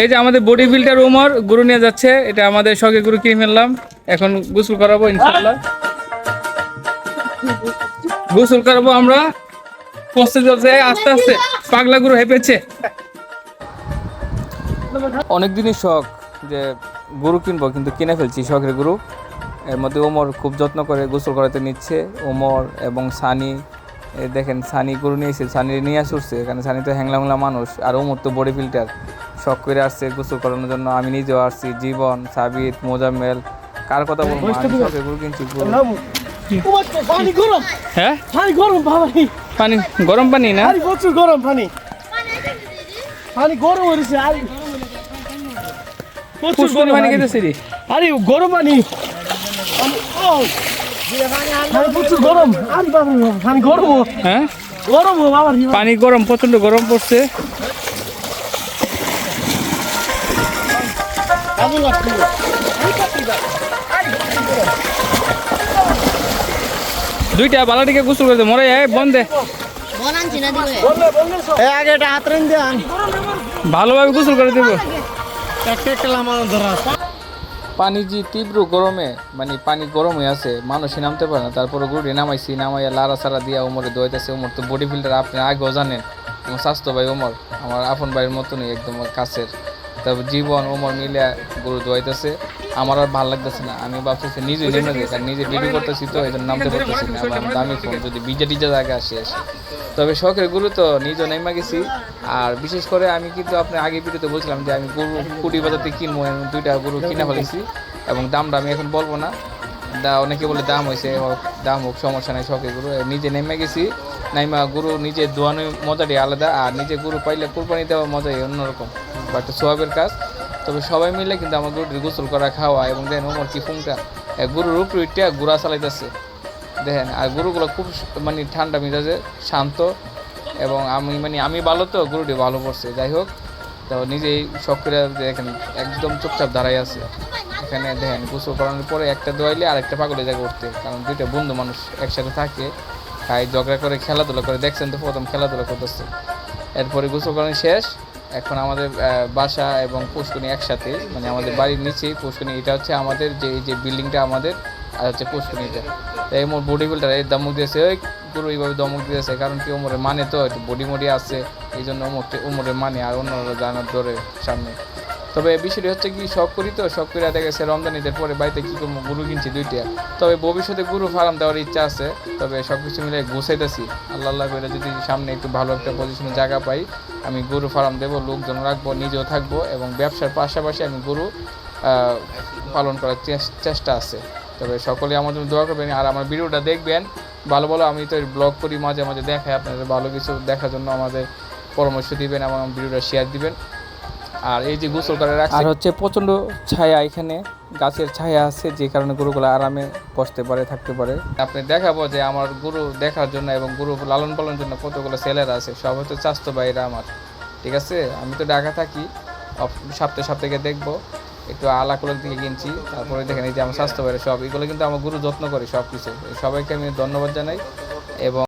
এই যে আমাদের বডি বিল্ডার ওমর গুরু নিয়ে যাচ্ছে। এটা আমাদের শখের গুরু কিনে ফেললাম। এখন গোসল করাবো ইনশাল্লাহ গোসল করাবো আমরা। কষ্টে চলছে, আস্তে আস্তে। পাগলা গুরু হেঁপেছে। অনেক দিনই শখ যে গরু কিনবো, কিন্তু কিনে ফেলছি, শখের গরু। এর মধ্যে ওমর খুব যত্ন করে গোসল করাতে নিচ্ছে। ওমর এবং সানি দেখেন সানি গরু নিয়েছে সানি নিয়ে আসছে এখানে সানি তো হ্যাংলা হ্যাংলা মানুষ আর ওমর তো বডি ফিল্টার শখ করে আসছে গোসল করানোর জন্য আমি নিজেও আসছি জীবন সাবিত মোজাম্মেল কার কথা বলব? আমি গরু কিনছি গরম। হ্যাঁ? পানি গরম পানি পানি গরম পানি না? প্রচুর গরম পানি। পানি গরম হয়েছে আর। প্রচুর গরম পানি পানি। খেতেছি আরে গরম পানি। গরম। পানি গরম ও, হ্যাঁ? গরম ও বাবা রে বাবা। পানি গরম প্রচণ্ড গরম পড়ছে। দুইটা বালাটিকে গোসল করে দে মরে যায় বন্ধে ভালোভাবে গোসল করে দেবো। একটা একটা লামানো ধরা পানি যে তীব্র গরমে মানে পানি গরম হয়ে আছে, মানুষই নামতে পারে না। তারপরে গুড়ি নামাইছি, নামাইয়া লারা সারা দিয়া ওমরে দোয়াইতেছে, ওমর তো বডি ফিল্ডার আপনি আগেও জানেন আমার স্বাস্থ্য ভাই ওমর, আমার আপন ভাইয়ের মতনই একদম কাছের। তারপর জীবন ওমর মিলিয়া গরু দোয়াইতেছে। আমার আর ভালো লাগতেছে না। আমি ভাবতেছি নিজে নেমে দিই কারণ নিজে ভিডিও করতেছি তো এই জন্য নামতে পারতেছি না। আবার আমার দামি ফোন যদি বিজা টিজা জায়গায় আসে আসে। তবে শখের গুরু তো নিজে নেমে গেছি। আর বিশেষ করে আমি কিন্তু আপনি আগে ভিডিওতে বলছিলাম যে আমি গরু কুড়ি বাজাতে কিনবো আমি দুইটা গরু কিনে ফেলেছি। এবং দামটা আমি এখন বলব না। দা অনেকে বলে দাম হয়েছে হোক দাম হোক সমস্যা নাই শখের গরু। নিজে নেমে গেছি। নাইমা গরু নিজে দোয়ানোর মজাটাই আলাদা আর নিজে গরু পাইলে কোরবানি দেওয়ার মজাই অন্যরকম। বা একটা সোয়াবের কাজ। তবে সবাই মিলে কিন্তু আমার গরুটির গোসল করা খাওয়া এবং দেন ওমর কি এ গরুর উপরে উঠে গুড়া চালাইতেছে। দেখেন, আর গরুগুলো খুব মানে ঠান্ডা মেজাজে, শান্ত এবং আমি মানে আমি ভালো তো, গরুটি ভালো পড়ছে। যাই হোক, তো নিজেই করে দেখেন, একদম চুপচাপ দাঁড়াই আছে। এখানে দেখেন, গোসল করানোর পরে একটা দোয়াইলে আর একটা পাগলে যায় উঠতে, কারণ দুইটা বন্ধু মানুষ একসাথে থাকে খাই ঝগড়া করে, খেলাধুলা করে। দেখছেন তো প্রথম খেলাধুলা করতেছে। এরপরে গোসল করানো শেষ এখন আমাদের বাসা এবং পুষ্কনি একসাথে মানে আমাদের বাড়ির নিচেই পুষ্কনি এটা হচ্ছে আমাদের যে, এই যে বিল্ডিংটা আমাদের, আর হচ্ছে পুষ্কনিটা তাই এই মোর বডি বিল্ডার এই দমক দিয়েছে, ওই পুরো এইভাবে দমক দিয়েছে, কারণ কি ওমরের মানে তো, একটু বডি মডি আছে, এই জন্য ওমরের মানে আর অন্যরা জানার ধরে সামনে। তবে বিষয়টি হচ্ছে কি, শখ করি তো, শখ করে দেখা গেছে রমজান ঈদের পরে বাড়িতে কী করব? গরু কিনছি দুইটা। তবে ভবিষ্যতে গরু ফার্ম দেওয়ার ইচ্ছা আছে, তবে সব কিছু মিলে গুছাইতেছি। আল্লাহ আল্লাহ করে যদি সামনে একটু ভালো একটা পজিশনে জায়গা পাই, আমি গরু ফার্ম দেবো, লোকজন রাখব, নিজেও থাকব এবং ব্যবসার পাশাপাশি আমি গরু পালন করার চেষ্টা আছে। তবে সকলে আমার জন্য দোয়া করবেন আর আমার ভিডিওটা দেখবেন। ভালো ভালো আমি তো ব্লগ করি, মাঝে মাঝে দেখাই, আপনাদের ভালো কিছু দেখার জন্য আমাদের পরামর্শ দিবেন এবং ভিডিওটা শেয়ার দিবেন। আর এই যে গোসল করে রাখছে আর হচ্ছে প্রচণ্ড ছায়া এখানে। গাছের ছায়া আছে যে কারণে গরুগুলো আরামে বসতে পারে থাকতে পারে। আপনি দেখাবো যে আমার গরু দেখার জন্য এবং গরু লালন পালনের জন্য কতগুলো ছেলেরা আছে সব হচ্ছে চাস্তো ভাইরা আমার। ঠিক আছে? আমি তো ঢাকা থাকি সপ্তাহে সপ্তাহে দেখব একটু আলাকুলোর দিকে কিনছি তারপরে দেখেন এই যে আমার স্বাস্থ্য ভাইরা সব এগুলো কিন্তু আমার গুরু যত্ন করে সব কিছু সবাইকে আমি ধন্যবাদ জানাই এবং